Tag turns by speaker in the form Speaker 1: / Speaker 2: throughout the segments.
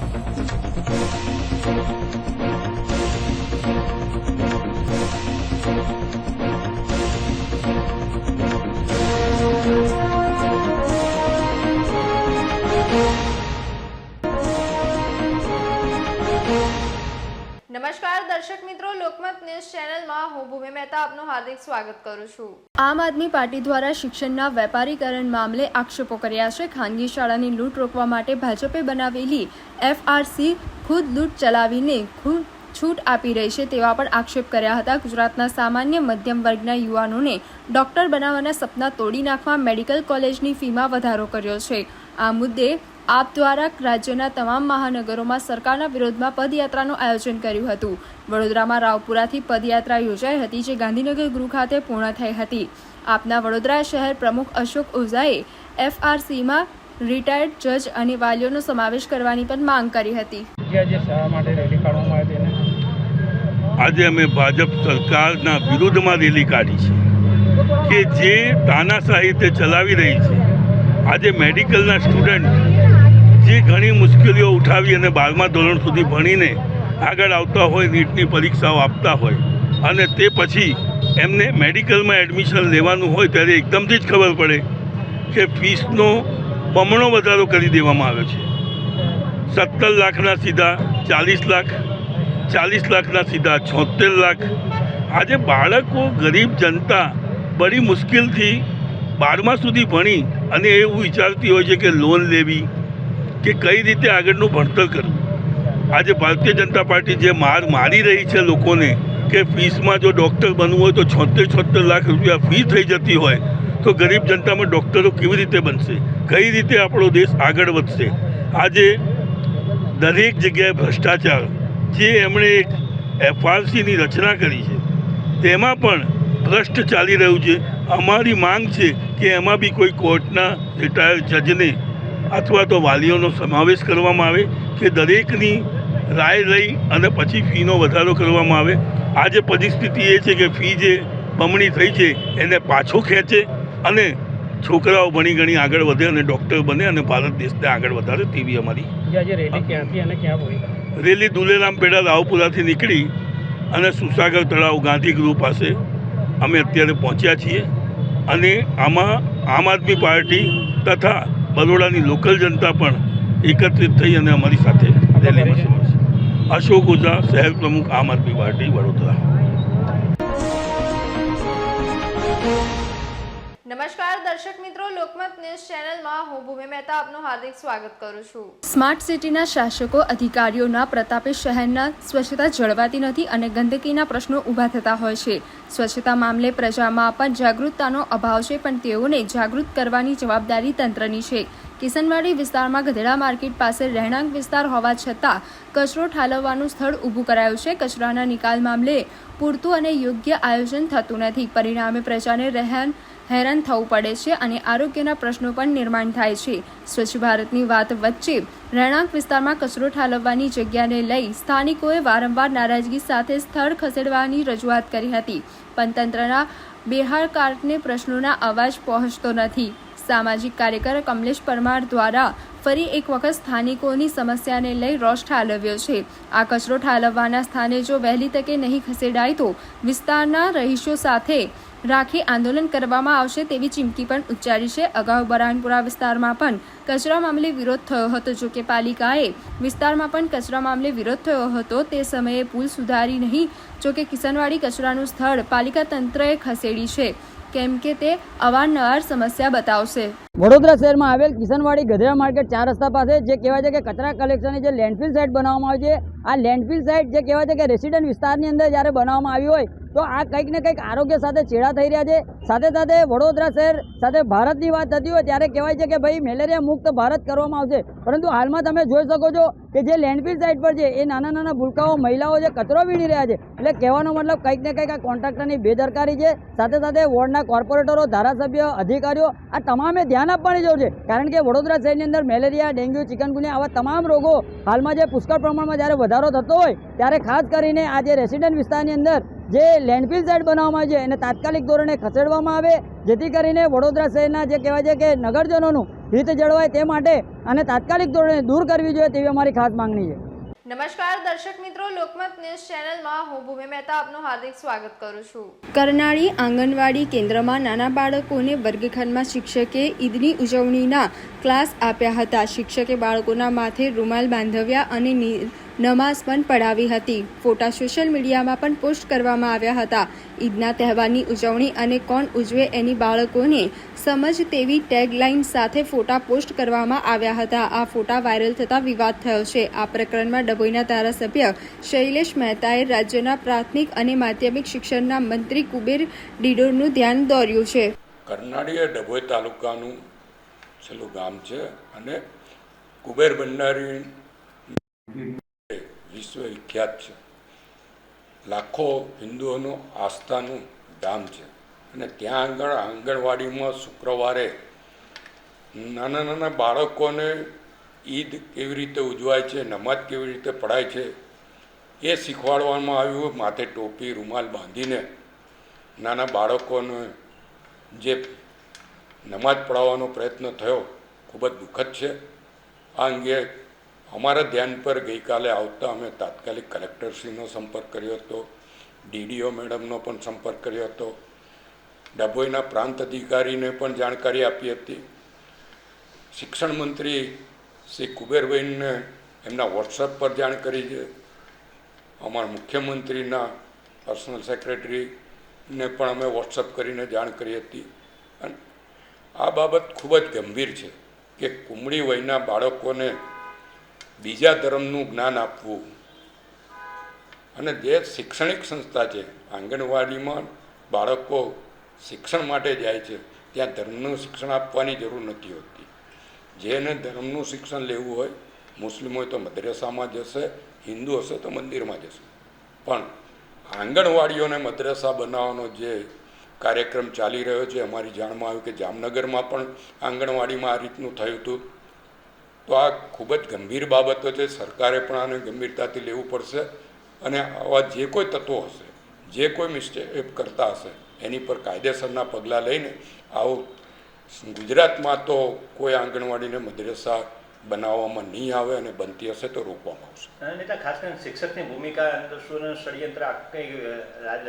Speaker 1: Thank you. હું ભૂમિ મહેતા આપનું હાર્દિક સ્વાગત કરું છું. આમ આદમી પાર્ટી દ્વારા શિક્ષણના વેપારીકરણ મામલે આક્ષેપો કર્યા છે. ખાનગી શાળાની લૂંટ રોકવા માટે ભાજપે બનાવેલી એફઆરસી ખુદ લૂંટ ચલાવીને ખુદ છૂટ આપી રહી છે તેવા પણ આક્ષેપ કર્યા હતા. ગુજરાતના સામાન્ય મધ્યમ વર્ગના યુવાનોને ડોક્ટર બનાવવાના સપના તોડી નાખવા મેડિકલ કોલેજની ફીમાં વધારો કર્યો છે. આ મુદ્દે આપ દ્વારા રાજ્યના તમામ મહાનગરોમાં સરકારના વિરોધમાં પદયાત્રાનું આયોજન કર્યું હતું. વડોદરામાં રાવપુરાથી પદયાત્રા યોજાઈ હતી જે ગાંધીનગર ગૃહ ખાતે પૂર્ણ થઈ હતી. આપના વડોદરા શહેર પ્રમુખ અશોક ઓઝાએ એફઆરસીમાં રિટાયર્ડ જજ અને વાલીઓનો સમાવેશ કરવાની પણ માંગ કરી હતી.
Speaker 2: આજે
Speaker 3: અમે ભાજપ સરકારના વિરુદ્ધમાં રેલી કાઢી છે કે જે તાનાશાહી તે ચલાવી રહી છે. આજે મેડિકલના સ્ટુડન્ટ જે ઘણી મુશ્કેલીઓ ઉઠાવી અને બારમા ધોરણ સુધી ભણીને આગળ આવતા હોય, નીટની પરીક્ષાઓ આપતા હોય અને તે પછી એમને મેડિકલમાં એડમિશન લેવાનું હોય ત્યારે એકદમથી જ ખબર પડે કે ફીસનો બમણો વધારો કરી દેવામાં આવ્યો છે. સત્તર લાખના સીધા ચાલીસ લાખ, ચાલીસ લાખના સીધા છોતેર લાખ. આજે બાળકો, ગરીબ જનતા બડી મુશ્કેલથી બારમા સુધી ભણી અને એવું વિચારતી હોય છે કે લોન લેવી કે કઈ રીતે આગળનું ભણતર કરવું? આજે ભારતીય જનતા પાર્ટી જે માર મારી રહી છે લોકોને કે ફીસમાં જો ડૉક્ટર બનવું હોય તો છોતેર છોતેર લાખ રૂપિયા ફી થઈ જતી હોય તો ગરીબ જનતામાં ડૉક્ટરો કેવી રીતે બનશે? કઈ રીતે આપણો દેશ આગળ વધશે? આજે દરેક જગ્યાએ ભ્રષ્ટાચાર, જે એમણે એક એફઆરસીની રચના કરી છે, તેમાં પણ ભ્રષ્ટ ચાલી રહ્યું છે. અમારી માંગ છે કે એમાં બી કોઈ કોર્ટના રિટાયર્ડ જજને અથવા તો વાલીઓનો સમાવેશ કરવામાં આવે કે દરેકની રાય લઈ અને પછી ફીનો વધારો કરવામાં આવે. આજે પરિસ્થિતિ એ છે કે ફી જે બમણી થઈ છે એને પાછો ખેંચે અને છોકરાઓ ભણી ગણી આગળ વધે અને ડૉક્ટર બને અને ભારત દેશને આગળ વધારે તેવી અમારી
Speaker 2: રેલી
Speaker 3: દુલેરામ પેડા રાવપુરાથી નીકળી અને સુસાગર તળાવ ગાંધી ગૃહ પાસે અમે અત્યારે પહોંચ્યા છીએ. અને આમાં આમ આદમી પાર્ટી તથા બરોડાની લોકલ જનતા પણ એકત્રિત થઈ અને અમારી સાથે રેલીમાં સમાશે અશોક ઓઝા શહેર પ્રમુખ આમ આદમી પાર્ટી વડોદરા.
Speaker 1: નમસ્કાર, દર્શક મિત્રો, લોકમત ન્યૂઝ ચેનલમાં હું ભૂમિ મહેતા આપનું હાર્દિક સ્વાગત કરું છું. સ્માર્ટ સિટીના શાસકો, અધિકારીઓના પ્રતાપે શહેરના સ્વચ્છતા જળવાતી નથી અને ગંદકીના પ્રશ્નો ઊભા થતા હોય છે. સ્વચ્છતા મામલે પ્રજામાં પણ જાગૃતતાનો અભાવ છે, પણ તેઓને જાગૃત કરવાની જવાબદારી તંત્રની છે. કિશનવાડી વિસ્તારમાં ગધેડા માર્કેટ પાસે રહેણાંક વિસ્તાર હોવા છતાં કચરો ઠાલવવાનું સ્થળ ઊભું કરાયું છે. કચરાના નિકાલ મામલે પૂરતું અને યોગ્ય આયોજન થતું નથી. પરિણામે પ્રજાને રહેન, હેરાન થવું પડે છે અને આરોગ્યના પ્રશ્નો પણ નિર્માણ થાય છે. સ્વચ્છ ભારતની વાત વચ્ચે રહેણાંક વિસ્તારમાં કચરો ઠાલવવાની જગ્યાને લઈ સ્થાનિકોએ વારંવાર નારાજગી સાથે સ્થળ ખસેડવાની રજૂઆત કરી હતી. પણ તંત્રના બેહારકારને પ્રશ્નોના અવાજ પહોંચતો નથી. સામાજિક કાર્યકર કમલેશ પરમાર દ્વારા ફરી એક વખત સ્થાનિકોની સમસ્યાને લઈ રોષ ઠાલવ્યો છે. આ કચરો ઠાલવવાના સ્થાને જો વહેલી તકે નહીં ખસેડાય તો વિસ્તારના રહીશો સાથે રાખી આંદોલન કરવામાં આવશે તેવી ચીમકી પણ ઉચ્ચારી છે. અગાઉ બરાનપુરા વિસ્તારમાં પણ કચરા મામલે વિરોધ થયો હતો. જો કે પાલિકાએ વિસ્તારમાં પણ કચરા મામલે વિરોધ થયો હતો. તે સમયે પુલ સુધારી નહીં, જો કે કિસનવાડી કચરાનું સ્થળ પાલિકા તંત્રએ ખસેડી છે. કેમ કે તે અવારનવાર સમસ્યા બતાવશે.
Speaker 4: વડોદરા શહેરમાં આવેલ કિશનવાડી ગધેડા માર્કેટ ચાર રસ્તા પાસે જે કહેવાય છે કે કચરા કલેક્શનની જે લેન્ડફિલ સાઇટ બનાવવામાં આવી છે, આ લેન્ડફિલ સાઇટ જે કહેવાય છે કે રેસિડન્ટ વિસ્તારની અંદર જ્યારે બનાવવામાં આવી હોય તો આ કંઈક ને કંઈક આરોગ્ય સાથે ચેડા થઈ રહ્યા છે. સાથે સાથે વડોદરા શહેર સાથે ભારતની વાત થતી હોય ત્યારે કહેવાય છે કે ભાઈ, મેલેરિયા મુક્ત ભારત કરવામાં આવશે. પરંતુ હાલમાં તમે જોઈ શકો છો કે જે લેન્ડફિલ સાઇટ પર છે, એ નાના નાના ભૂલકાઓ મહિલાઓ જે કચરો વીણી રહ્યા છે. એટલે કહેવાનો મતલબ કંઈક ને કંઈક આ કોન્ટ્રાક્ટરની બેદરકારી છે. સાથે સાથે વોર્ડના કોર્પોરેટરો, ધારાસભ્ય, અધિકારીઓ આ તમામે ધ્યાન આપવાની જરૂર છે. કારણ કે વડોદરા શહેરની અંદર મેલેરિયા, ડેન્ગ્યુ, ચિકનગુનિયા આવા તમામ રોગો હાલમાં જે પુષ્કળ પ્રમાણમાં જ્યારે વધારો થતો હોય, ત્યારે ખાસ કરીને આ જે રેસિડેન્ટ વિસ્તારની અંદર જે લેન્ડફિલ સાઇટ બનાવવામાં આવી છે એને તાત્કાલિક ધોરણે ખસેડવામાં આવે જેથી કરીને વડોદરા શહેરના જે કહેવાય છે કે નગરજનોનું હિત જળવાય તે માટે અને તાત્કાલિક ધોરણે દૂર કરવી જોઈએ તેવી અમારી ખાસ માંગણી છે.
Speaker 1: નમસ્કાર દર્શક મિત્રો લોકમત ન્યૂઝ ચેનલમાં હું ભૂમિ મહેતા આપનું હાર્દિક સ્વાગત કરું છું. કરનાળી આંગણવાડી કેન્દ્રમાં નાના બાળકોને વર્ગખંડમાં શિક્ષકે ઈદની ઉજવણીના ક્લાસ આપ્યા હતા. શિક્ષકે બાળકોના માથે રૂમાલ બાંધવ્યા અને નમાઝ પણ પઢાવી હતી. ફોટા સોશિયલ મીડિયામાં પણ પોસ્ટ કરવામાં આવ્યા હતા. ઈદના તહેવારની ઉજવણી અને કોણ ઉજવે એની બાળકોને સમજ તેવી ટેગલાઇન સાથે ફોટા પોસ્ટ કરવામાં આવ્યા હતા. આ ફોટા વાયરલ થતા વિવાદ થયો છે. આ પ્રકરણમાં ડભોઈના ધારાસભ્ય શૈલેષ મહેતાએ રાજ્યના પ્રાથમિક અને માધ્યમિક શિક્ષણના મંત્રી કુબેર ડિડોરનું ધ્યાન દોર્યું છે.
Speaker 5: કરનાળી ડભોઈ તાલુકાનું છેલ્લું ગામ છે અને કુબેર ભંડારી વિશ્વ વિખ્યાત છે. લાખો હિન્દુઓનું આસ્થાનું ધામ છે. અને ત્યાં આગળ આંગણવાડીમાં શુક્રવારે નાના નાના બાળકોને ઈદ કેવી રીતે ઉજવાય છે નમાજ કેવી રીતે પઢાય છે, એ શીખવાડવામાં આવ્યું માથે ટોપી, રૂમાલ બાંધીને નાના બાળકોને જે નમાજ પઢાવવાનો પ્રયત્ન થયો, ખૂબ જ દુઃખદ છે. આ અંગે અમારા ધ્યાન પર ગઈકાલે આવતા અમે તાત્કાલિક કલેક્ટરશ્રીનો સંપર્ક કર્યો હતો, ડીડીઓ મેડમનો પણ સંપર્ક કર્યો હતો. ડભોઈના પ્રાંત અધિકારીને પણ જાણકારી આપી હતી. શિક્ષણ મંત્રી શ્રી કુબેરભાઈને એમના વોટ્સઅપ પર જાણ કરી છે. અમારા મુખ્યમંત્રીના પર્સનલ સેક્રેટરીને પણ અમે વોટ્સઅપ કરીને જાણ કરી હતી. અને આ બાબત ખૂબ જ ગંભીર છે કે કુમળી વયના બાળકોને બીજા ધર્મનું જ્ઞાન આપવું. અને જે શૈક્ષણિક સંસ્થા છે, આંગણવાડીમાં બાળકો શિક્ષણ માટે જાય છે, ત્યાં ધર્મનું શિક્ષણ આપવાની જરૂર નથી હોતી. જેને ધર્મનું શિક્ષણ લેવું હોય, મુસ્લિમ હોય તો મદ્રેસામાં જશે, હિન્દુ હશે તો મંદિરમાં જશે. પણ આંગણવાડીઓને મદ્રેસા બનાવવાનો જે કાર્યક્રમ ચાલી રહ્યો છે, અમારી જાણમાં આવ્યું કે જામનગરમાં પણ આંગણવાડીમાં આ રીતનું થયું હતું. તો આ ખૂબ જ ગંભીર બાબતો છે. સરકારે પણ આને ગંભીરતાથી લેવું પડશે અને આવા જે કોઈ તત્વો હશે જે કોઈ મિસ્ટેક કરતા હશે એની પર કાયદેસરના પગલાં લઈને આવું ગુજરાતમાં તો કોઈ આંગણવાડીને મદ્રેસા બનાવવામાં નહીં આવે અને બનતી હશે તો રોકવામાં આવશે.
Speaker 6: નેતા ખાસ કરીને શિક્ષકની ભૂમિકા અંદર શું ષડયંત્ર કંઈ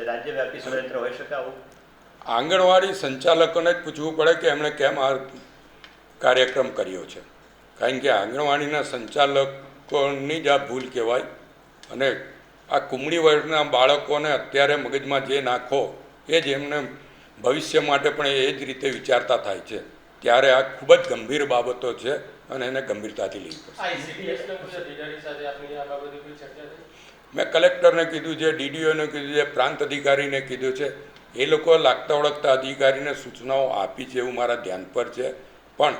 Speaker 6: રાજ્યવ્યાપી ષડયંત્ર હોઈ શકે આવું?
Speaker 5: આંગણવાડી સંચાલકોને જ પૂછવું પડે કે એમણે કેમ આ કાર્યક્રમ કર્યો છે. કારણ કે આંગણવાડીના સંચાલકોની જ આ ભૂલ કહેવાય. અને આ કુમળી વર્ગના બાળકોને અત્યારે મગજમાં જે નાખો, એ જ એમને ભવિષ્ય માટે પણ એ જ રીતે વિચારતા થાય છે. ત્યારે આ ખૂબ જ ગંભીર બાબતો છે અને એને ગંભીરતાથી પડશે મેં કલેક્ટરને કીધું છે, ડીડીઓને કીધું છે, પ્રાંત અધિકારીને કીધું છે. એ લોકો લાગતા ઓળખતા અધિકારીને સૂચનાઓ આપી છે એવું મારા ધ્યાન પર છે. પણ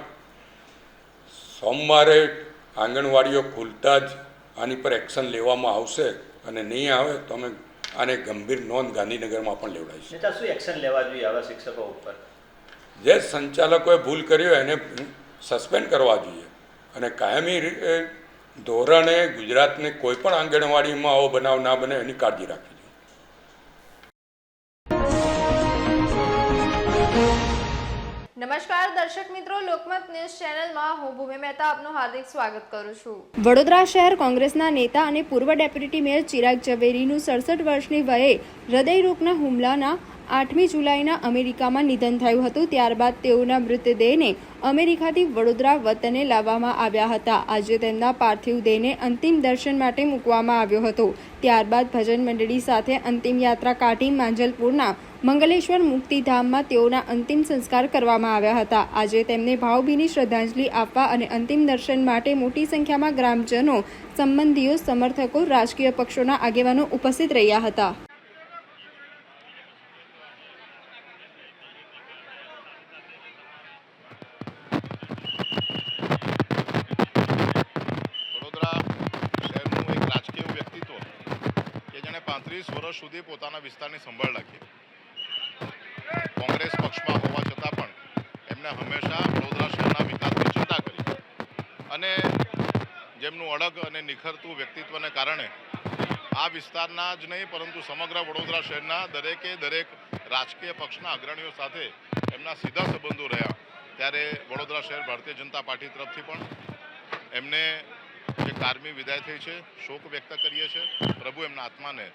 Speaker 5: સોમવારે આંગણવાડીઓ ખુલતા જ આની પર એક્શન લેવામાં આવશે અને નહીં આવે તો અમે આને ગંભીર નોંધ ગાંધીનગરમાં પણ લેવડાવીશું.
Speaker 6: શું એક્શન લેવા જોઈએ આવા શિક્ષકો ઉપર?
Speaker 5: જે સંચાલકોએ ભૂલ કરી એને સસ્પેન્ડ કરવા જોઈએ. અને કાયમી ધોરણે ગુજરાતને કોઈ પણ આંગણવાડીમાં આવો બનાવ ના બને એની કાળજી રાખવી
Speaker 1: નમસ્કાર, દર્શક મિત્રો, લોકમત ન્યૂઝ ચેનલમાં હું ભૂમિ મહેતા આપનું હાર્દિક સ્વાગત કરું છું. વડોદરા શહેર કોંગ્રેસના નેતા અને પૂર્વ ડેપ્યુટી મેયર ચિરાગ ઝવેરીનું સડસઠ વર્ષની વયે હૃદયરોગના હુમલાના આઠમી જુલાઈના અમેરિકામાં નિધન થયું હતું. ત્યારબાદ તેઓના મૃતદેહને અમેરિકાથી વડોદરા વતને લાવવામાં આવ્યા હતા. આજે તેમના પાર્થિવ દેહને અંતિમ દર્શન માટે મૂકવામાં આવ્યો હતો. ત્યારબાદ ભજન મંડળી સાથે અંતિમ યાત્રા કાઢી માંજલપુરના મંગલેશ્વર મુક્તિધામમાં તેઓના અંતિમ સંસ્કાર કરવામાં આવ્યા હતા. આજે તેમને ભાવભીની શ્રદ્ધાંજલિ આપવા અને અંતિમ દર્શન માટે મોટી સંખ્યામાં ગ્રામજનો, સંબંધીઓ, સમર્થકો, રાજકીય પક્ષોના આગેવાનો ઉપસ્થિત રહ્યા હતા.
Speaker 7: પાંત્રીસ વર્ષ સુધી પોતાના વિસ્તારની સંભાળ રાખી પણ હંમેશા વડોદરા શહેરના વિકાસની ચિંતા કરી. અને જેમનું અડગ અને નિખરતું વ્યક્તિત્વને કારણે આ વિસ્તારના જ નહીં, પરંતુ સમગ્ર વડોદરા શહેરના દરેકે દરેક રાજકીય પક્ષના અગ્રણીઓ સાથે એમના સીધા સંબંધો રહ્યા. ત્યારે વડોદરા શહેર ભારતીય જનતા પાર્ટી તરફથી પણ એમને જે કારમી વિદાય થઈ છે, શોક વ્યક્ત કરીએ છીએ, પ્રભુ એમના આત્માને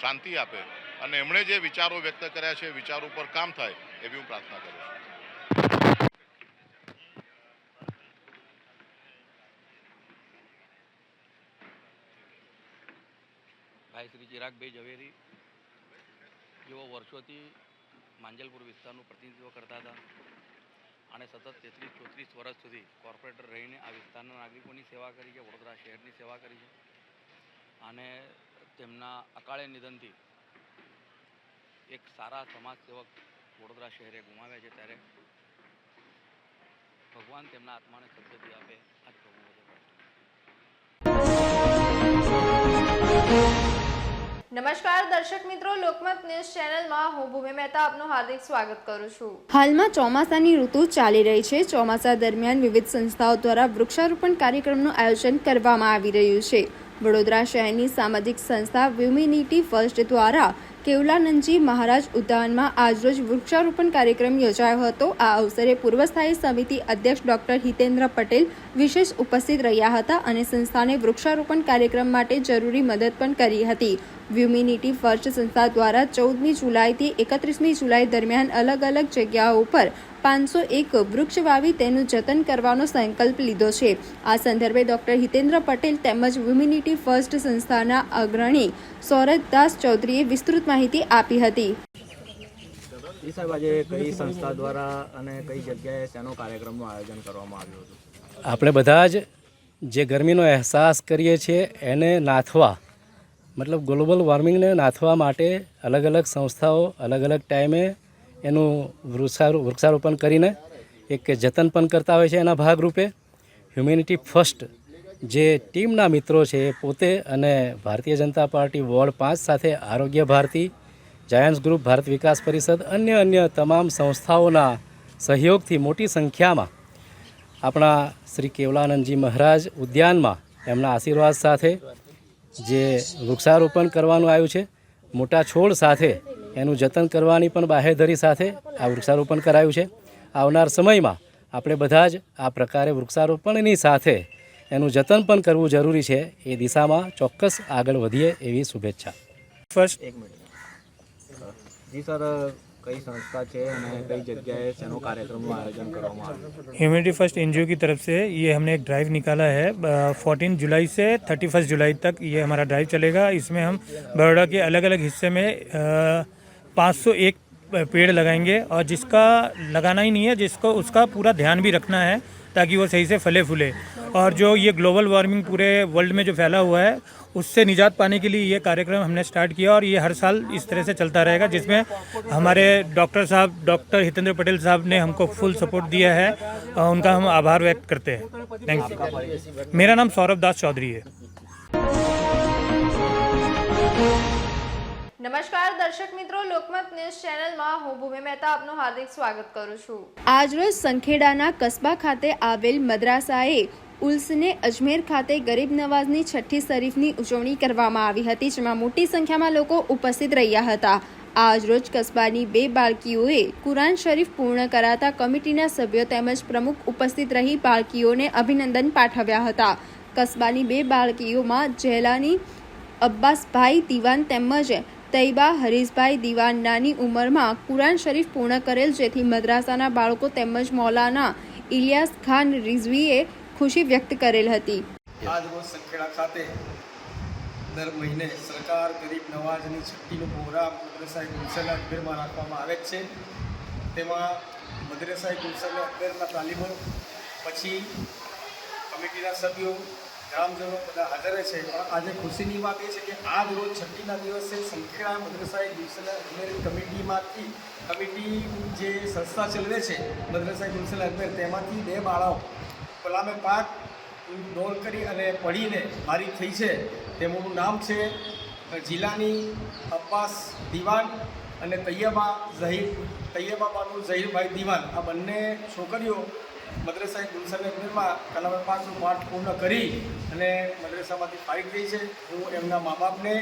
Speaker 7: શાંતિ આપે અને એમણે જે વિચારો વ્યક્ત કર્યા છે, વિચારો ઉપર કામ થાય એવી હું પ્રાર્થના કરું છું.
Speaker 8: ભાઈ શ્રી ચિરાગભાઈ ઝવેરી જેઓ વર્ષોથી માંજલપુર વિસ્તારનું પ્રતિનિધિત્વ કરતા હતા અને સતત તેત્રીસ, ચોત્રીસ વર્ષ સુધી કોર્પોરેટર રહીને આ વિસ્તારના નાગરિકોની સેવા કરી છે, વડોદરા શહેરની સેવા કરી છે. અને તેમના અકાળે નિધનથી એક સારા સમાજ સેવક વડોદરા શહેરે ગુમાવ્યા છે ત્યારે ભગવાન તેમના આત્માને સદગતિ આપે. આ જ પ્રભુ
Speaker 9: નમસ્કાર, દર્શક મિત્રો, લોકમત ન્યૂઝ ચેનલમાં હું ભૂમિ મહેતા આપનું હાર્દિક સ્વાગત કરું છું.
Speaker 1: હાલમાં ચોમાસાની ઋતુ ચાલી રહી છે. ચોમાસા દરમિયાન વિવિધ સંસ્થાઓ દ્વારા વૃક્ષારોપણ કાર્યક્રમનું આયોજન કરવામાં આવી રહ્યું છે. વડોદરા શહેરની સામાજિક સંસ્થા વ્યુમિનિટી ફર્સ્ટ દ્વારા કેવલાનંદજી મહારાજ ઉદ્યાનમાં આજરોજ વૃક્ષારોપણ કાર્યક્રમ યોજાયો હતો. આ અવસરે પૂર્વ સ્થાયી સમિતિ અધ્યક્ષ ડોક્ટર હિતેન્દ્ર પટેલ વિશેષ ઉપસ્થિત રહ્યા હતા અને સંસ્થાને વૃક્ષારોપણ કાર્યક્રમ માટે જરૂરી મદદ પણ કરી હતી. વ્યુમિનિટી ફર્સ્ટ સંસ્થા દ્વારા ચૌદમી જુલાઈથી એકત્રીસમી જુલાઈ દરમિયાન અલગ અલગ જગ્યાઓ પર પાંચસો એક વૃક્ષ વાવી તેનું જતન કરવાનો સંકલ્પ લીધો છે. આ સંદર્ભે ડોક્ટર હિતેન્દ્ર પટેલ તેમજ વ્યુમિનિટી ફર્સ્ટ સંસ્થાના અગ્રણી સૌરભદાસ ચૌધરીએ વિસ્તૃત માહિતી આપી હતી.
Speaker 10: એ સાહેબ આજે કઈ સંસ્થા દ્વારા અને કઈ જગ્યાએ શેનો કાર્યક્રમનું આયોજન કરવામાં આવ્યું હતું?
Speaker 11: આપણે બધા જ જે ગરમીનો અહેસાસ કરીએ છીએ એને નાથવા મતલબ ગ્લોબલ વોર્મિંગને નાથવા માટે અલગ અલગ સંસ્થાઓ અલગ અલગ ટાઈમે એનું વૃક્ષારો વૃક્ષારોપણ કરીને એક જતન પણ કરતા હોય છે એના ભાગરૂપે. હ્યુમેનિટી ફર્સ્ટ જે ટીમના મિત્રો છે એ પોતે અને ભારતીય જનતા પાર્ટી વોર્ડ પાંચ સાથે આરોગ્ય ભારતી જાયન્ટ્સ ગ્રુપ ભારત વિકાસ પરિષદ, અન્ય અન્ય તમામ સંસ્થાઓના સહયોગથી મોટી સંખ્યામાં આપણા શ્રી કેવલાનંદજી મહારાજ ઉદ્યાનમાં એમના આશીર્વાદ સાથે જે વૃક્ષારોપણ કરવાનું આવ્યું છે, મોટા છોડ સાથે એનું જતન કરવાની પણ બાહેધરી સાથે આ વૃક્ષારોપણ કરાયું છે. આવનાર સમયમાં આપણે બધા જ આ પ્રકારે વૃક્ષારોપણની સાથે એનું જતન પણ કરવું જરૂરી છે. એ દિશામાં ચોક્કસ આગળ વધીએ એવી શુભેચ્છા.
Speaker 10: ફર્સ્ટ એક મિનિટ. જી સર કઈ સંસ્થા છે અને કઈ જગ્યાએ શેનો કાર્યક્રમનું આયોજન કરવામાં આવ્યું
Speaker 12: ह्यूमिडिटी फर्स्ट एन की तरफ से ये हमने एक ड्राइव निकाला है फोर्टीन जुलाई से थर्टी फर्स्ट जुलाई तक ये हमारा ड्राइव चलेगा इसमें हम बड़ौदा के अलग अलग हिस्से में 501 पेड़ लगाएँगे और जिसका लगाना ही नहीं है, जिसको उसका पूरा ध्यान भी रखना है ताकि वो सही से फले फूले। और जो ये ग्लोबल वार्मिंग पूरे वर्ल्ड में जो फैला हुआ है, उससे निजात पाने के लिए ये कार्यक्रम हमने स्टार्ट किया और ये हर साल इस तरह से चलता रहेगा, जिसमें हमारे डॉक्टर साहब, डॉक्टर हितेंद्र पटेल साहब ने हमको फुल सपोर्ट दिया है और उनका हम आभार व्यक्त करते हैं। थैंक यू मेरा नाम सौरभ दास चौधरी है।
Speaker 9: નમસ્કાર, દર્શક મિત્રો, લોકમત ન્યૂઝ ચેનલમાં હું ભૂમિ મહેતા આપનું હાર્દિક સ્વાગત કરું છું.
Speaker 1: આજરોજ સંખેડાના કસ્બા ખાતે આવેલ મદ્રાસાએ ઉલ્સને અજમેર ખાતે ગરીબ નવાઝની છઠ્ઠી શરીફની ઉજવણી કરવામાં આવી હતી, જેમાં મોટી સંખ્યામાં લોકો ઉપસ્થિત રહ્યા હતા. આજરોજ કસ્બાની બે બાળકીઓએ કુરાન શરીફ પૂર્ણ કરાતા કમિટીના સભ્યો તેમજ પ્રમુખ ઉપસ્થિત રહી બાળકીઓને અભિનંદન પાઠવ્યા હતા. કસ્બાની બે બાળકીઓમાં જેલાની અબ્બાસભાઈ દિવાન તેમજ તૈબા, હરીશભાઈ દિવાન નાની ઉંમરમાં કુરાન શરીફ પૂર્ણ કરેલ, જેથી મદ્રાસાના બાળકો તેમજ મૌલાના ઇલિયાસ ખાન રિઝવીએ ખુશી વ્યક્ત કરેલ હતી.
Speaker 13: ખાતે દર મહિને સરકાર ગરીબ નવાજની છઠ્ઠીનો પ્રોગ્રામ મદ્રેસાઈ ગુલશન અકબેરમાં રાખવામાં આવે છે. તેમાં મદ્રેસાઈ ગુલશન અકબેરના તાલીમો, પછી કમિટીના સભ્યો ગ્રામજનો બધા હાજર છે. પણ આજે ખુશીની વાત એ છે કે આજ રોજ છઠ્ઠીના દિવસે સંખેડા મદ્રસાઈ ગુલશન અકબર કમિટીમાંથી કમિટી જે સંસ્થા ચલાવે છે મદ્રસાઈ ગુલશન અજમેર તેમાંથી બે બાળાઓ કલામે પાક દોડ કરી અને પઢીને મારી થઈ છે. તેમનું નામ છે જિલ્લાની અબ્બાસ દિવાન અને તૈયબા ઝહીર તૈયબા બાનુ ઝહીરભાઈ દિવાન. આ બંને છોકરીઓ મદ્રેસાએ ગુલશન અકબરમાં કલામે પાકનું પાઠ પૂર્ણ કરી અને મદ્રેસામાંથી ફાઇટ થઈ છે. હું એમના મા બાપને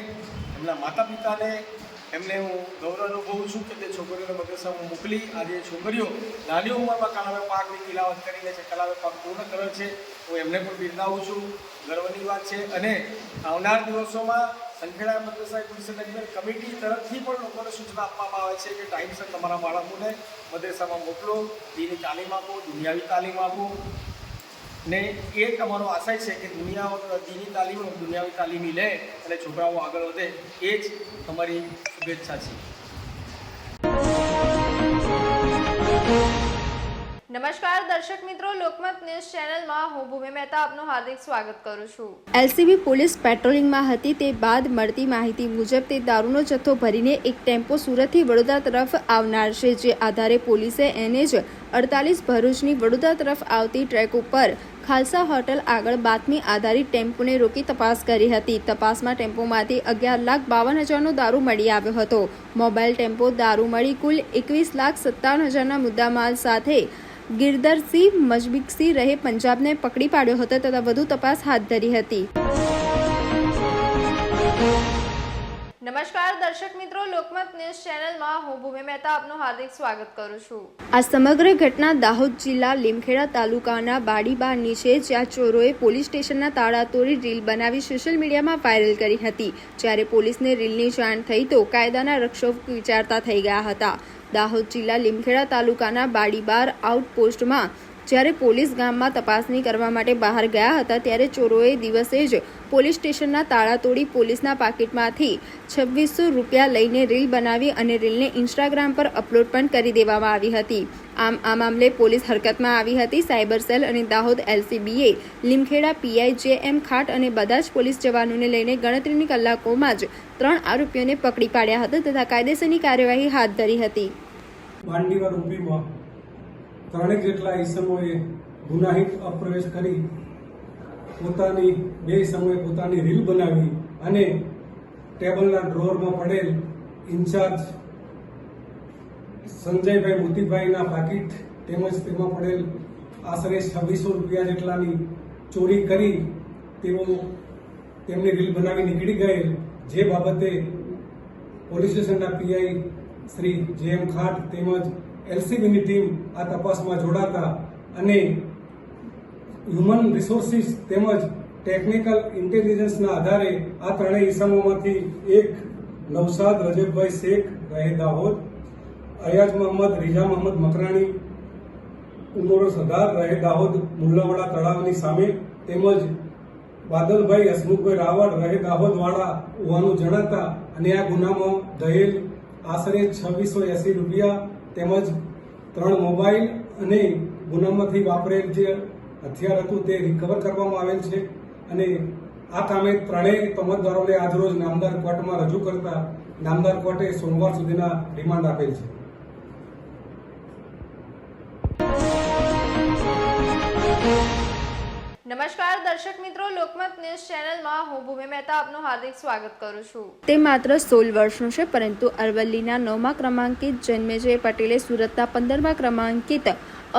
Speaker 13: એમના માતા પિતાને એમને હું ગૌરવ અનુભવું છું કે તે છોકરીઓને મદ્રેસામાં મોકલી. આજે છોકરીઓ, નાની ઉંમરમાં કલાવે પાકની કિલાવત કરીને છે કલાવે પાક પૂર્ણ કરે છે, હું એમને પણ બિરદાવું છું. ગર્વની વાત છે. અને આવનાર દિવસોમાં સંખેડા મદ્રેસા ગુલશન કમિટી તરફથી પણ લોકોને સૂચના આપવામાં આવે છે કે ટાઈમસર તમારા બાળકોને મદ્રેસામાં મોકલો દીની તાલીમ આપો, દુનિયાવી તાલીમ આપો. ને એ જ અમારો આશય છે કે દુનિયા દીની તાલીમ દુનિયાવી તાલીમી લે અને છોકરાઓ આગળ વધે, એ જ તમારી શુભેચ્છા છે.
Speaker 9: નમસ્કાર, દર્શક મિત્રો, લોકમત ન્યૂઝ ચેનલમાં હું ભૂમિ મહેતા આપનું હાર્દિક સ્વાગત કરું છું.
Speaker 1: એલસીબી પોલીસ પેટ્રોલિંગમાં હતી તે બાદ મળતી માહિતી મુજબ તે દારૂનો જથ્થો ભરીને એક ટેમ્પો સુરતથી વડોદરા તરફ આવનાર છે, જે આધારે પોલીસે એને જ અડતાલીસ ભરૂચની વડોદરા તરફ આવતી ટ્રેક ઉપર ખાલસા હોટલ આગળ બાતમી આધારિત ટેમ્પોને રોકી તપાસ કરી હતી. તપાસમાં ટેમ્પોમાંથી અગિયાર લાખ બાવન હજારનો દારૂ મળી આવ્યો હતો. મોબાઈલ ટેમ્પો દારૂ મળી કુલ એકવીસ લાખ સત્તાવન હજારના મુદ્દામાલ સાથે ગિરધરસિંહ મજબિકસિંહ રહે પંજાબને પકડી પાડ્યો હતો તથા વધુ તપાસ હાથ ધરી હતી.
Speaker 9: નમસ્કાર દર્શક મિત્રો લોકમત ન્યૂઝ ચેનલમાં હું ભૂમિ મહેતા આપનું હાર્દિક સ્વાગત કરું છું.
Speaker 1: આ સમગ્ર ઘટના દાહોદ જિલ્લા લીમખેડા તાલુકાના બાડીબારની છે જ્યાં ચોરોએ પોલીસ સ્ટેશનના તાળા તોડી રીલ બનાવી સોશિયલ મીડિયામાં વાયરલ કરી હતી. જ્યારે પોલીસને રીલની જાણ થઈ તો કાયદાના રક્ષક વિચારતા થઈ ગયા હતા. દાહોદ જિલ્લા લીમખેડા તાલુકાના બાડીબાર આઉટપોસ્ટમાં જ્યારે પોલીસ ગામમાં તપાસણી કરવા માટે બહાર ગયા હતા, ત્યારે ચોરોએ દિવસે જ પોલીસ સ્ટેશનના તાળા તોડી પોલીસના પાકીટમાંથી છવ્વીસો રૂપિયા લઈને રીલ બનાવી અને રીલને ઇન્સ્ટાગ્રામ પર અપલોડ પણ કરી દેવામાં આવી હતી. આમ, આ મામલે પોલીસ હરકતમાં આવી હતી. સાયબર સેલ અને દાહોદ એલસીબીએ લીમખેડા પીઆઈ જે એમ ખાટ અને બધા જ પોલીસ જવાનોને લઈને ગણતરીની કલાકોમાં જ ત્રણ આરોપીઓને પકડી પાડ્યા હતા તથા કાયદેસરની કાર્યવાહી હાથ ધરી હતી.
Speaker 14: માંડીવા રૂપીમાં ત્રણેક જેટલા ઈસમોએ ગુનાહિત અપ્રવેશ કરી, પોતાની, બે ઈસમોએ પોતાની રીલ બનાવી અને ટેબલના ડ્રોરમાં પડેલ ઇન્ચાર્જ સંજયભાઈ મોતીભાઈના પાકીટ તેમજ તેમાં પડેલ આશરે છવ્વીસો રૂપિયા જેટલાની ચોરી કરી તેઓ તેમની રીલ બનાવી નીકળી ગયેલ, જે બાબતે પોલીસ સ્ટેશનના પીઆઈ શ્રી જે એમ ખાટ તેમજ એલસીબીની ટીમ આ તપાસમાં જોડાતા અને હ્યુમન રિસોર્સિસ તેમજ ટેકનિકલ ઇન્ટેલિજન્સના આધારે આ ત્રણેય ઇસમોમાંથી એક નવસાદ રજબભાઈ શેખ રહે દાહોદ અયાજ મોહમ્મદ, રીઝા મોહમ્મદ મકરાણી, ઉમરો સદાર રહે દાહોદ મુલ્લાવાડા તળાવની સામે, તેમજ બાદલભાઈ હસમુખભાઈ રાવળ રહે દાહોદવાળા હોવાનું જણાતા અને આ ગુનામાં દહેલ આશરે છવ્વીસો એસી રૂપિયા તેમજ ત્રણ મોબાઈલ અને ગુનામાંથી વાપરેલ જે હથિયાર હતું તે રિકવર કરવામાં આવેલ છે. અને આ કામે ત્રણેય તમતદારોને આજરોજ નામદાર કોર્ટમાં રજૂ કરતા નામદાર કોર્ટે સોમવાર સુધીના રિમાન્ડ આપેલ છે.
Speaker 9: નમસ્કાર, દર્શક મિત્રો, લોકમત ન્યૂઝ ચેનલમાં હું ભૂમિ મહેતા આપનું હાર્દિક સ્વાગત કરું છું.
Speaker 1: તે માત્ર સોળ વર્ષનું છે, પરંતુ અરવલ્લીના નવમા ક્રમાંકિત જન્મેજય પટેલે સુરતના પંદરમા ક્રમાંકિત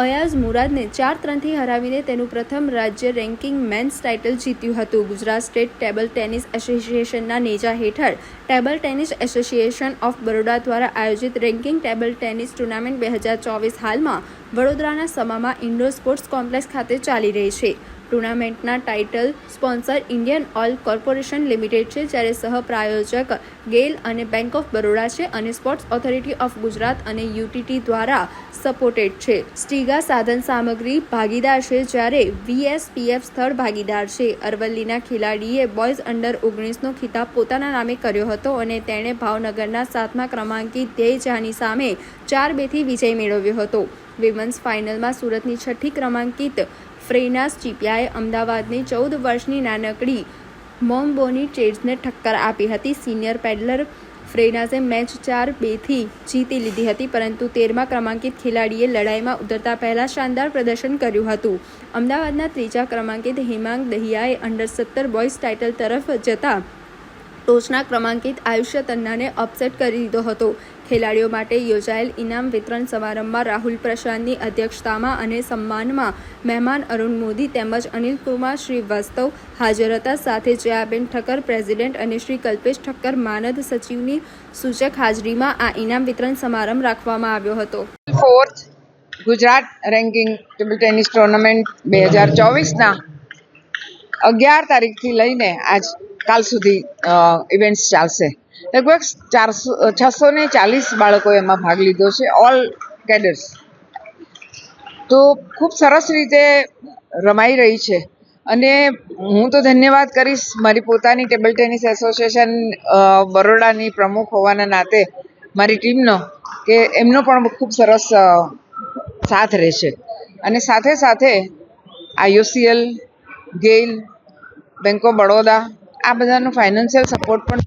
Speaker 1: અયાઝ મુરાદને ચાર ત્રણથી હરાવીને તેનું પ્રથમ રાજ્ય રેન્કિંગ મેન્સ ટાઇટલ જીત્યું હતું. ગુજરાત સ્ટેટ ટેબલ ટેનિસ એસોસિએશનના નેજા હેઠળ table tennis association of Baroda દ્વારા આયોજિત રેન્કિંગ ટેબલ ટેનિસ ટુર્નામેન્ટ બે હજાર ચોવીસ હાલમાં વડોદરાના સમામાં ઇન્ડોર સ્પોર્ટ્સ કોમ્પ્લેક્સ ખાતે ચાલી રહી છે. ટુર્નામેન્ટના title sponsor Indian oil corporation limited છે, જ્યારે સહપ્રાયોજક ગેલ અને બેંક ઓફ બરોડા છે અને સ્પોર્ટ્સ ઓથોરિટી ઓફ ગુજરાત અને યુટીટી દ્વારા સપોર્ટેડ છે. સ્ટીગા સાધન સામગ્રી ભાગીદાર છે, જ્યારે વીએસપીએફ સ્થળ ભાગીદાર છે. અરવલ્લીના ખેલાડીએ બોયઝ અંડર ઓગણીસનો ખિતાબ પોતાના નામે કર્યો હતો અને તેણે ભાવનગરના સાતમા ક્રમાંકિત ધ્યેય જાની સામે ચાર બેથી વિજય મેળવ્યો હતો. વિમન્સ ફાઇનલમાં સુરતની છઠ્ઠી ક્રમાંકિત ફ્રેનાસ ચીપિયાએ અમદાવાદની ચૌદ વર્ષની નાનકડી મોમ્બોની ચેડ્સને ઠક્કર આપી હતી. સિનિયર પેડલર ફ્રેનાઝે મેચ ચાર બેથી જીતી લીધી હતી, પરંતુ તેરમા ક્રમાંકિત ખેલાડીએ લડાઈમાં ઉતરતા પહેલાં શાનદાર પ્રદર્શન કર્યું હતું. અમદાવાદના ત્રીજા ક્રમાંકિત હિમાંગ દહિયાએ અંડર સત્તર બોયઝ ટાઇટલ તરફ જતા ટોચના ક્રમાંકિત આયુષ્ય તન્નાને અપસેટ કરી દીધો હતો. ખેલાડીઓ માટે યોજાયેલ ઇનામ વિતરણ સમારંભમાં રાહુલ પ્રસાદની અધ્યક્ષતામાં અને સન્માનમાં મહેમાન અરુણ મોદી તેમજ અનિલ કુમાર શ્રીવાસ્તવ હાજર હતા. સાથે જયાબેન ઠક્કર પ્રેસિડેન્ટ અને શ્રી કલ્પેશ ઠક્કર માનદ સચિવની સૂચક હાજરીમાં આ ઇનામ વિતરણ સમારંભ રાખવામાં આવ્યો હતો.
Speaker 15: Fourth Gujarat ranking table tennis tournament બે હજાર ચોવીસના અગિયાર તારીખથી લઈને આજ કાલ સુધી ઇવેન્ટ્સ ચાલશે. લગભગ ચારસો છસો ને ચાલીસ બાળકોએ એમાં ભાગ લીધો છે ઓલ કેડર્સ તો ખૂબ સરસ રીતે રમાઈ રહી છે. અને હું તો ધન્યવાદ કરીશ મારી પોતાની ટેબલ ટેનિસ એસોસિએશન બરોડાની પ્રમુખ હોવાના નાતે મારી ટીમનો, કે એમનો પણ ખૂબ સરસ સાથ રહેશે. અને સાથે સાથે IOCL, GAIL, bank of Baroda આ બધાનો ફાઇનાન્શિયલ સપોર્ટ પણ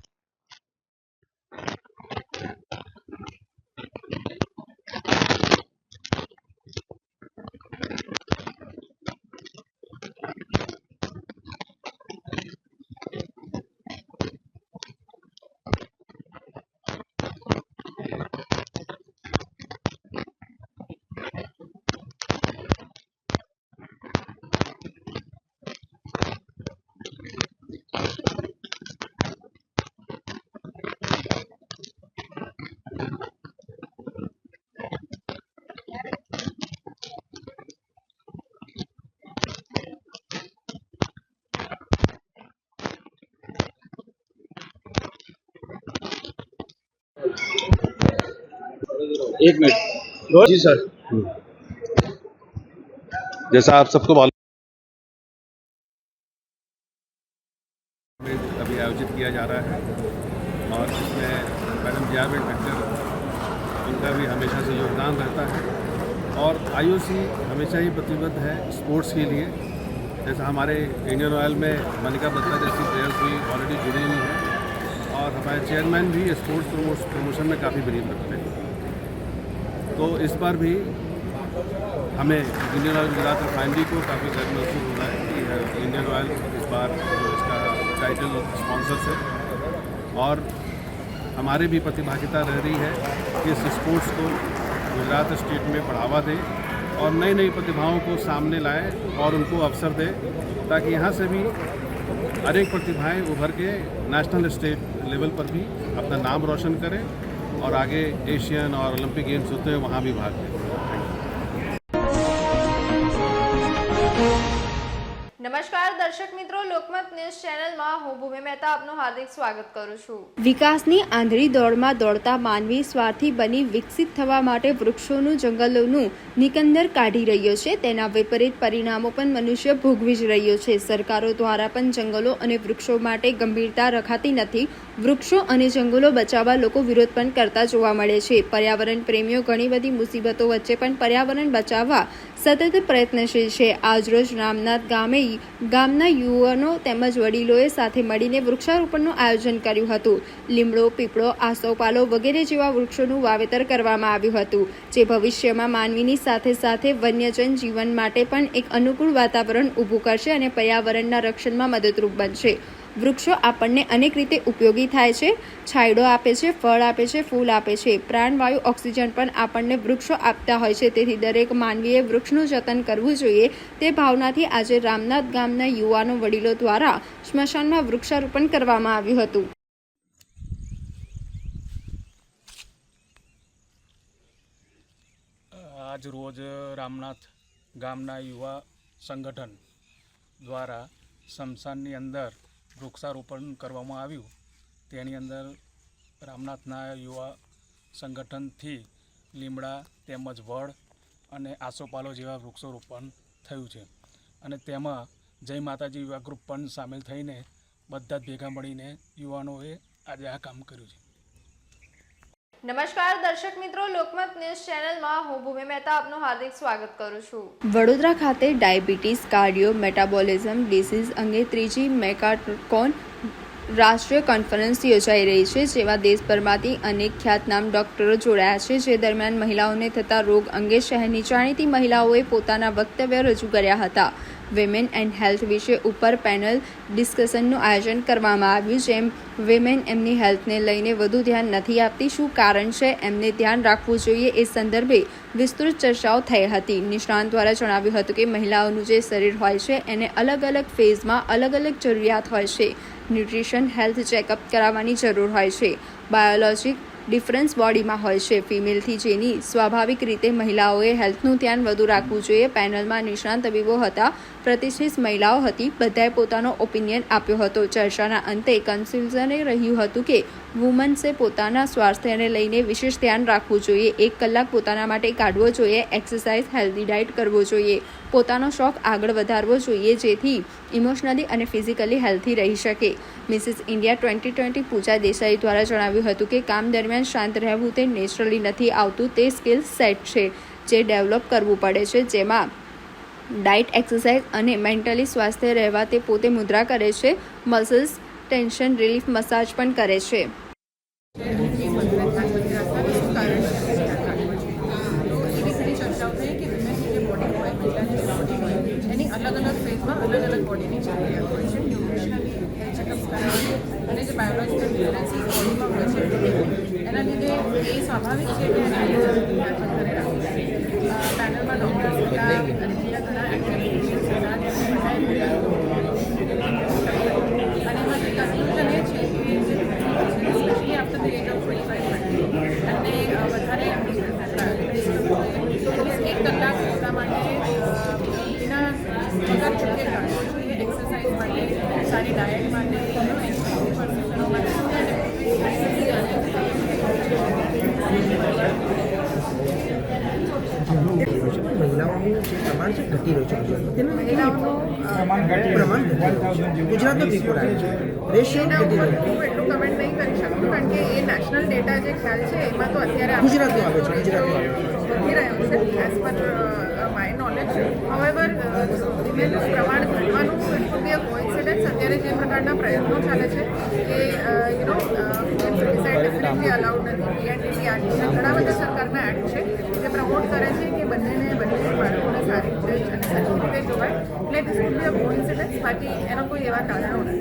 Speaker 16: एक मिनट। जी, सर। जैसा आप सबको अभी आयोजित किया जा रहा है और इसमें मैडम जयाबेन ठक्कर उनका भी हमेशा से योगदान रहता है और आईओसी हमेशा ही प्रतिबद्ध है स्पोर्ट्स के लिए। जैसा हमारे इंडियन ऑयल में मनिका बत्रा जैसी प्लेयर्स भी ऑलरेडी जुड़ी हुई हैं और हमारे चेयरमैन भी स्पोर्ट्स प्रमोशन में काफ़ी बिलीव रखते हैं। तो इस बार भी हमें इंडियन ऑयल गुजरात रिफाइनरी को काफ़ी गर्व महसूस हो रहा है कि इंडियन ऑयल इस बार इसका टाइटल स्पॉन्सर्स है और हमारे भी प्रतिभागिता रह रही है कि इस स्पोर्ट्स को गुजरात स्टेट में बढ़ावा दें और नई नई प्रतिभाओं को सामने लाएँ और उनको अवसर दें, ताकि यहाँ से भी अनेक प्रतिभाएँ उभर के नेशनल स्टेट लेवल पर भी अपना नाम रोशन करें। और आगे एशियन और ओलंपिक गेम्स होते हैं वहाँ भी भाग लें
Speaker 9: नमस्कार दर्शक લોકમત ન્યૂઝ ચેનલમાં હું ભૂમિ મહેતા આપનું હાર્દિક સ્વાગત કરું છું.
Speaker 1: વિકાસની આંધળી દોડમાં દોડતા માનવી સ્વાર્થી બની વિકસિત થવા માટે વૃક્ષોનું, જંગલોનું નિકંદર કાઢી રહ્યો છે. તેના વિપરીત પરિણામો પણ મનુષ્ય ભોગવી જ રહ્યો છે. સરકારો દ્વારા પણ જંગલો અને વૃક્ષો માટે ગંભીરતા રખાતી નથી. વૃક્ષો અને જંગલો બચાવવા લોકો વિરોધ પણ કરતા જોવા મળે છે. પર્યાવરણ પ્રેમીઓ ઘણી બધી મુસીબતો વચ્ચે પણ પર્યાવરણ બચાવવા સતત પ્રયત્નશીલ છે. આજરોજ રામનાથ ગામે ગામના યુવાનો તેમજ વડીલોએ સાથે મળીને વૃક્ષારોપણનું આયોજન કર્યું હતું. લીમડો, પીપળો આસોપાલો વગેરે જેવા વૃક્ષોનું વાવેતર કરવામાં આવ્યું હતું, જે ભવિષ્યમાં માનવીની સાથે સાથે વન્યજન જીવન માટે પણ એક અનુકૂળ વાતાવરણ ઊભું કરશે અને પર્યાવરણના રક્ષણમાં મદદરૂપ બનશે. વૃક્ષો આપણને અનેક રીતે ઉપયોગી થાય છે. છાંયડો આપે છે, ફળ આપે છે, ફૂલ આપે છે. પ્રાણવાયુ ઓક્સિજન પણ આપણને વૃક્ષો આપતા હોય છે. તેથી દરેક માનવીએ વૃક્ષનું જતન કરવું જોઈએ. તે ભાવનાથી આજે રામનાથ ગામના યુવાનો વડીલો દ્વારા સ્મશાનમાં વૃક્ષારોપણ કરવામાં આવ્યું હતું.
Speaker 17: આજ રોજ રામનાથ ગામના યુવા સંગઠન દ્વારા સ્મશાનની અંદર વૃક્ષારોપણ કરવામાં આવ્યું. તેની અંદર રામનાથના યુવા સંગઠનથી લીમડા તેમજ વડ અને આસોપાલો જેવા વૃક્ષોરોપણ થયું છે. અને તેમાં જય માતાજી યુવા ગ્રુપ પણ સામેલ થઈને બધા જ ભેગા મળીને યુવાનોએ આજે આ કામ કર્યું છે.
Speaker 9: નમસ્કાર, દર્શક મિત્રો, લોકમત ન્યૂઝ ચેનલમાં હું ભૂમિ મહેતા આપનું હાર્દિક સ્વાગત કરું છું.
Speaker 1: વડોદરા ખાતે ડાયાબિટીસ, કાર્ડિયો, મેટાબોલિઝમ ડિસીઝ અંગે ત્રીજી મેકાટોન રાષ્ટ્રીય કોન્ફરન્સ યોજાઈ રહી છે, જેમાં દેશભરમાંથી અનેક ખ્યાતનામ ડોક્ટરો જોડાયા છે. જે દરમિયાન મહિલાઓને થતા રોગ અંગે શહેરની જાણીતી મહિલાઓએ પોતાના વક્તવ્ય રજૂ કર્યા હતા. વિમેન એન્ડ હેલ્થ વિશે ઉપર પેનલ ડિસ્કશનનું આયોજન કરવામાં આવ્યું, જેમ વિમેન એમની હેલ્થને લઈને વધુ ધ્યાન નથી આપતી, શું કારણ છે એમને ધ્યાન રાખવું જોઈએ એ સંદર્ભે વિસ્તૃત ચર્ચાઓ થઈ હતી. નિષ્ણાંત દ્વારા જણાવ્યું હતું કે મહિલાઓનું જે શરીર હોય છે, એને અલગ અલગ ફેઝમાં અલગ અલગ જરૂરિયાત હોય છે. ન્યુટ્રિશન હેલ્થ ચેકઅપ કરાવવાની જરૂર હોય છે. બાયોલોજિક ડિફરન્સ બોડીમાં હોય છે. ફિમેલથી જેની સ્વાભાવિક રીતે મહિલાઓએ હેલ્થનું ધ્યાન વધુ રાખવું જોઈએ. પેનલમાં નિષ્ણાંત તબીબો હતા. પ્રતિષ્ઠિત મહિલાઓ હતી. બધાએ પોતાનો ઓપિનિયન આપ્યો હતો. ચર્ચાના અંતે કન્સ્યુઝને રહ્યું હતું કે વુમન્સે પોતાના સ્વાસ્થ્યને લઈને વિશેષ ધ્યાન રાખવું જોઈએ. એક કલાક પોતાના માટે કાઢવો જોઈએ. એક્સરસાઇઝ, હેલ્ધી ડાયટ કરવો જોઈએ. પોતાનો શોખ આગળ વધારવો જોઈએ, જેથી ઇમોશનલી અને ફિઝિકલી હેલ્ધી રહી શકે. Mrs India twenty twenty Pooja Desai દ્વારા જણાવ્યું હતું કે કામ દરમિયાન શાંત રહેવું તે નેચરલી નથી આવતું, તે સ્કિલ સેટ છે જે ડેવલપ કરવું પડે છે, જેમાં ડાયટ એક્સરસાઇઝ અને મેન્ટલી સ્વાસ્થ્ય રહેવા તે પોતે મુદ્રા કરે છે, મસલ્સ, ટેન્શન રિલીફ મસાજ પણ કરે છે
Speaker 18: એની અલગ અલગ ફેઝમાં અલગ અલગ બોડીની જરૂરિયાત હોય છે ન્યુટ્રિશનલી હેલ્થ ચેકઅપ કરાવવાની અને જે બાયોલોજીકલ ડિફરન્સીસ બોડીમાં હોય છે એના લીધે એ સ્વાભાવિક છે કે એના લીધે ધ્યાન કરે રાખવું પેનલમાં ડૉક્ટર્સ હતા અને બીજા ઘણા એક્ટિવિટીઝ હતા જેમને બધાએ અને એમાં જે કન્ક્લુઝન એ છે કે જે specially after the age of twenty five અને વધારે એક કલાક પોતા માટે એના વગર ચૂકે કાઢવો જોઈએ એક્સરસાઇઝ માટે સારી ડાયટ માટે પરસેપ્શનો
Speaker 19: મહિલાઓનું જે પ્રમાણ છે ઘટી રહ્યું છે તેનું ગુજરાતનો રિપોર્ટ આવ્યો છે. રેશિયો ઘટી રહ્યો
Speaker 18: હું એટલું કમેન્ટ નહીં કરી શકું કારણ કે એ નેશનલ ડેટા જે ખ્યાલ છે એમાં તો અત્યારે
Speaker 19: ગુજરાતનો આવ્યો છે ગુજરાતનો.
Speaker 18: વધી રહ્યો છે as per my knowledge however પ્રમાણ ઘટવાનું ઇટ બી અ કોઇન્સિડન્સ અત્યારે જે પ્રકારના પ્રયત્નો ચાલે છે એ you know femicide definitely allowed નથી પીએનડીટી એક્ટ અને ઘણા બધા સરકારના એક્ટ છે જે પ્રમોટ કરે છે કે બંનેને બંને બાળકોને સારી રીતે અને સરખી રીતે જોવાય એટલે દિસ વુડ બી અ કોઇન્સિડન્સ બાકી એનો કોઈ એવા કારણો નથી